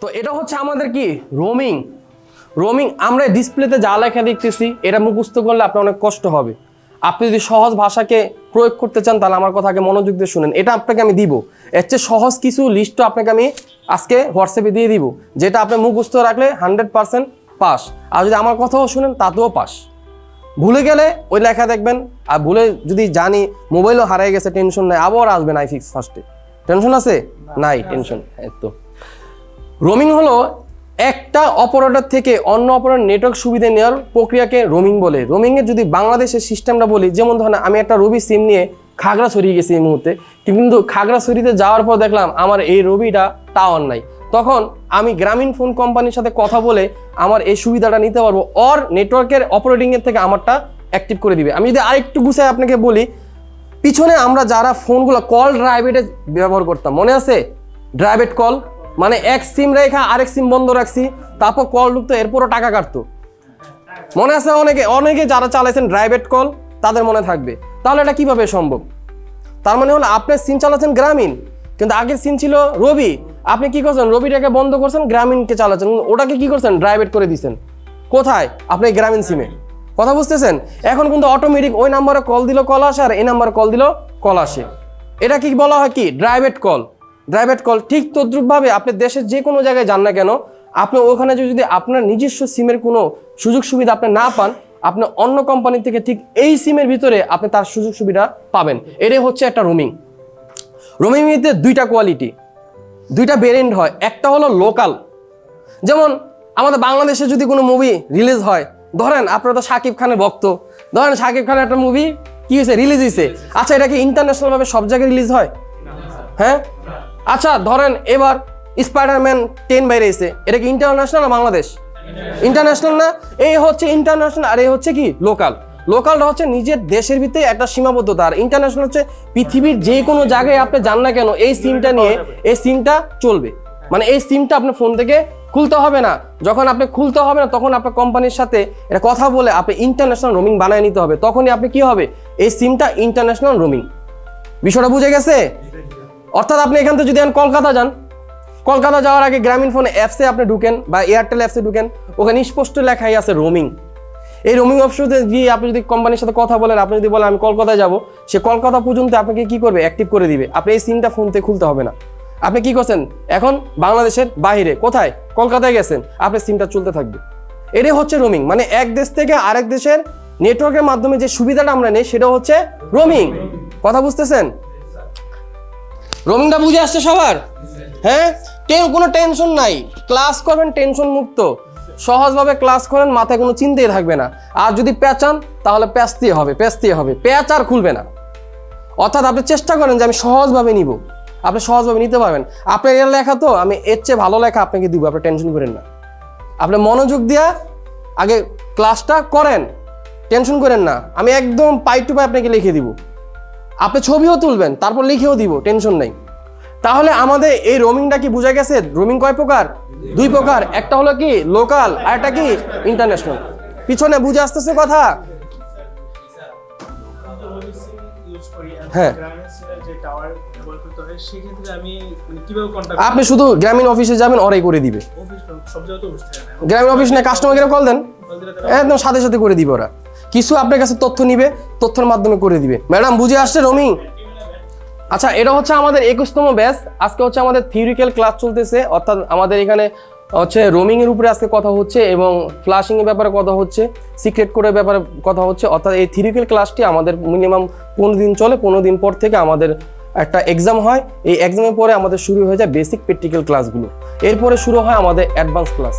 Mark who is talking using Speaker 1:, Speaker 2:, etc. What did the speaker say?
Speaker 1: তো এটা হচ্ছে আমাদের কি? রোমিং রোমিং আমরা ডিসপ্লেতে যা লেখা দেখতেছি এটা মুখস্থ করলে আপনার অনেক কষ্ট হবে। আপনি যদি সহজ ভাষাকে প্রয়োগ করতে চান তাহলে আমার কথাকে মনোযোগ দিয়ে শুনেন। এটা আপনাকে আমি দিব। এর চেয়ে সহজ কিছু লিস্টও আপনাকে আমি আজকে হোয়াটসঅ্যাপে দিয়ে দিব যেটা আপনি মুখস্থ রাখলে হান্ড্রেড পার্সেন্ট পাস আর যদি আমার কথাও শুনেন তাতেও পাস ভুলে গেলে ওই লেখা দেখবেন আর ভুলে যদি জানি মোবাইলও হারিয়ে গেছে টেনশন নাই আবার আসবেন আই ফিক্স ফার্স্টে টেনশন আছে? নাই টেনশন তো। রোমিং হলো একটা অপারেটর থেকে অন্য অপারেটর নেটওয়ার্ক সুবিধা নেওয়ার প্রক্রিয়াকে রোমিং বলে। রোমিংয়ের যদি বাংলাদেশের সিস্টেমটা বলি, যেমন ধরেন আমি একটা রবি সিম নিয়ে খাগড়াছড়ি গেছি এই মুহূর্তে, কিন্তু খাগড়াছড়িতে যাওয়ার পর দেখলাম আমার এই রবিটা টাওয়ার নাই। তখন আমি গ্রামীণ ফোন কোম্পানির সাথে কথা বলে আমার এই সুবিধাটা নিতে পারব অর নেটওয়ার্কের অপারেটিংয়ের থেকে আমারটা অ্যাক্টিভ করে দিবে। আমি যদি আরেকটু গুছাই আপনাকে বলি, পিছনে আমরা যারা ফোনগুলো কল ড্রাইভেটে ব্যবহার করতাম, মনে আছে? ড্রাইভেট কল মানে এক সিম রেখা, আরেক সিম বন্ধ রাখছি, তারপর কল ঢুকতো, এরপরও টাকা কাটতো। মনে আছে অনেকে অনেকে যারা চালাইছেন ড্রাইভেট কল তাদের মনে থাকবে। তাহলে এটা কীভাবে সম্ভব? তার মানে হলো, আপনি সিম চালাচ্ছেন গ্রামীণ, কিন্তু আগের সিম ছিল রবি। আপনি কি করছেন? রবিটাকে বন্ধ করছেন, গ্রামীণকে চালাচ্ছেন। ওটাকে কি করছেন? ড্রাইভেট করে দিছেন কোথায়? আপনি গ্রামীণ সিমে। কথা বুঝতেছেন? এখন কিন্তু অটোমেটিক ওই নাম্বারে কল দিল কল আসে, আর এই নাম্বারে কল দিল কল আসে। এটা কি বলা হয় কি? ড্রাইভেট কল ড্রাইভেট কল ঠিক তদ্রুপভাবে আপনি দেশের যে কোনো জায়গায় যান না কেন আপনি ওখানে যদি আপনার নিজস্ব সিমের কোনো সুযোগ সুবিধা আপনি না পান আপনি অন্য কোম্পানি থেকে ঠিক এই সিমের ভিতরে আপনি তার সুযোগ সুবিধা পাবেন। এটাই হচ্ছে একটা রোমিং রোমিং মধ্যে দুইটা কোয়ালিটি দুইটা ভেরিয়েন্ট হয়। একটা হলো লোকাল যেমন আমাদের বাংলাদেশে যদি কোনো মুভি রিলিজ হয় ধরেন আপনারা তো শাকিব খানের ভক্ত ধরেন শাকিব খানের একটা মুভি কি হয়েছে? রিলিজ হয়েছে। আচ্ছা এটা কি ইন্টারন্যাশনাল ভাবে সব জায়গায় রিলিজ হয়? হ্যাঁ? আচ্ছা ধরেন এবার স্পাইডারম্যান টেন বাইরে এসে এটা কি ইন্টারন্যাশনাল না বাংলাদেশ? ইন্টারন্যাশনাল না? এই হচ্ছে ইন্টারন্যাশনাল আর এই হচ্ছে কি? লোকাল লোকালটা হচ্ছে নিজের দেশের ভিতরে একটা সীমাবদ্ধতা। আর ইন্টারন্যাশনাল হচ্ছে পৃথিবীর যে কোনো জায়গায় আপনি যান না কেন, এই সিমটা নিয়ে এই সিমটা চলবে। মানে এই সিমটা আপনার ফোন থেকে খুলতে হবে না। যখন আপনি খুলতে হবে না, তখন আপনার কোম্পানির সাথে এটা কথা বলে আপনি ইন্টারন্যাশনাল রোমিং বানিয়ে নিতে হবে। তখনই আপনি কি হবে? এই সিমটা ইন্টারন্যাশনাল রোমিং বিষয়টা বুঝে গেছে? অর্থাৎ আপনি এখান থেকে যদি কলকাতা যান, কলকাতা যাওয়ার আগে গ্রামীণ ফোনে অ্যাপসে আপনি ঢুকেন বা এয়ারটেল অ্যাপসে ঢুকেন, ওখানে স্পষ্ট লেখাই আছে রোমিং এই রোমিং অপশনে গিয়ে আপনি যদি কোম্পানির সাথে কথা বলেন, আপনি যদি বলেন, আমি কলকাতায় যাব, সে কলকাতা পর্যন্ত আপনাকে কি করবে? অ্যাক্টিভ করে দিবে। আপনি এই সিমটা ফোন থেকে খুলতে হবে না। আপনি কি করছেন? এখন বাংলাদেশের বাইরে, কোথায়? কলকাতায় গেছেন, আপনি সিমটা চলতে থাকবে। এটাই হচ্ছে রোমিং মানে এক দেশ থেকে আরেক দেশের নেটওয়ার্কের মাধ্যমে যে সুবিধাটা আমরা নেই, সেটা হচ্ছে রোমিং কথা বুঝতেছেন? রোমিংটা বুঝে আসছে সবার? হ্যাঁ? কেউ কোনো টেনশন নাই। ক্লাস করবেন, টেনশন মুক্ত। সহজভাবে ক্লাস করেন, মাথায় কোনো চিন্তাই থাকবে না। আর যদি পেঁচান, তাহলে প্যাঁচতে হবে প্যাঁচতে হবে। পেঁচ আর খুলবে না। অর্থাৎ আপনি চেষ্টা করেন যে আমি সহজভাবে নিব। আপনি সহজভাবে নিতে পারবেন। আপনার এর লেখা তো, আমি এর চেয়ে ভালো লেখা আপনাকে দিব, আপনি টেনশন করেন না। আপনি মনোযোগ দিয়া আগে ক্লাসটা করেন। টেনশন করেন না। আমি একদম পাই টু পাই আপনাকে লিখে দিব। আপনি ছবিও তুলবেন তারপর লিখেও দিব টেনশন নেই। তাহলে আমাদের এই রোমিংটা কি বোঝা গেছে? রোমিং কয় প্রকার? দুই প্রকার একটা হলো কি লোকাল আর একটা কি ইন্টারন্যাশনাল। পিছনে বুঝে আসতেছে কথা? হ্যাঁ। আপনি শুধু গ্রামীণ অফিসে যাবেন ওরাই করে দিবে। গ্রামীণ অফিস না কাস্টমারকে কল দেন। একদম সাথে সাথে করে দিবে ওরা। কিছু আপনার কাছে তথ্য নিবে, তথ্যের মাধ্যমে করে দিবে। ম্যাডাম, বুঝে আসছে রোমিং? আচ্ছা এটা হচ্ছে আমাদের একুশতম ব্যাচ। আজকে হচ্ছে আমাদের থিওরিক্যাল ক্লাস চলতেছে। অর্থাৎ আমাদের এখানে হচ্ছে রোমিংয়ের উপরে আজকে কথা হচ্ছে এবং ফ্লাশিং এর ব্যাপারে কথা হচ্ছে সিক্রেট কোডের ব্যাপারে কথা হচ্ছে। অর্থাৎ এই থিওরিক্যাল ক্লাসটি আমাদের মিনিমাম পনেরো দিন চলে, পনেরো দিন পর থেকে আমাদের একটা এক্সাম হয়। এই এক্সামের পরে আমাদের শুরু হয়ে যায় বেসিক প্র্যাকটিক্যাল ক্লাসগুলো এরপরে শুরু হয় আমাদের অ্যাডভান্স ক্লাস